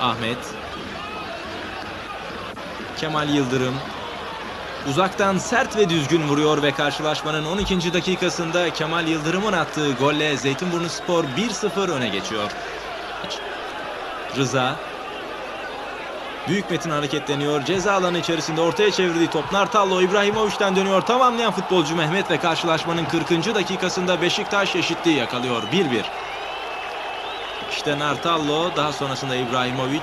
Ahmet. Kemal Yıldırım. Uzaktan sert ve düzgün vuruyor ve karşılaşmanın 12. dakikasında Kemal Yıldırım'ın attığı golle Zeytinburnu Spor 1-0 öne geçiyor. Rıza. Büyük Metin hareketleniyor. Ceza alanı içerisinde ortaya çevirdiği top Nartallo İbrahimovic'den dönüyor. Tamamlayan futbolcu Mehmet ve karşılaşmanın 40. dakikasında Beşiktaş eşitliği yakalıyor. 1-1. İşte Nartallo daha sonrasında İbrahimovic.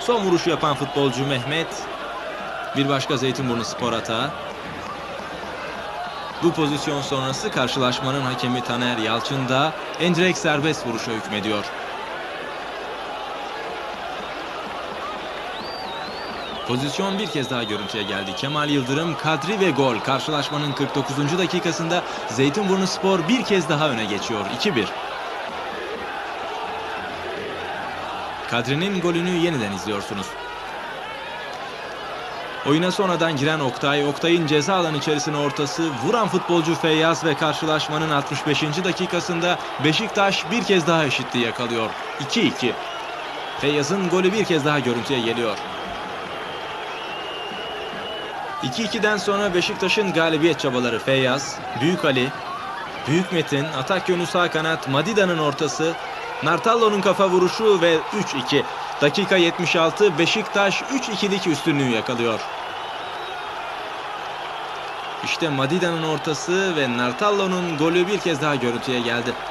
Son vuruşu yapan futbolcu Mehmet. Bir başka Zeytinburnu spor hata. Bu pozisyon sonrası karşılaşmanın hakemi Taner Yalçın da endirekt serbest vuruşa hükmediyor. Pozisyon bir kez daha görüntüye geldi. Kemal Yıldırım, Kadri ve gol. Karşılaşmanın 49. dakikasında Zeytinburnu Spor bir kez daha öne geçiyor. 2-1. Kadri'nin golünü yeniden izliyorsunuz. Oyuna sonradan giren Oktay, Oktay'ın ceza alanı içerisine ortası vuran futbolcu Feyyaz ve karşılaşmanın 65. dakikasında Beşiktaş bir kez daha eşitliği yakalıyor. 2-2. Feyyaz'ın golü bir kez daha görüntüye geliyor. 2-2'den sonra Beşiktaş'ın galibiyet çabaları Feyyaz, Büyük Ali, Büyük Metin, atak yönü sağ kanat, Madida'nın ortası, Nartallo'nun kafa vuruşu ve 3-2. Dakika 76 Beşiktaş 3-2'lik üstünlüğü yakalıyor. İşte Madida'nın ortası ve Nartallo'nun golü bir kez daha görüntüye geldi.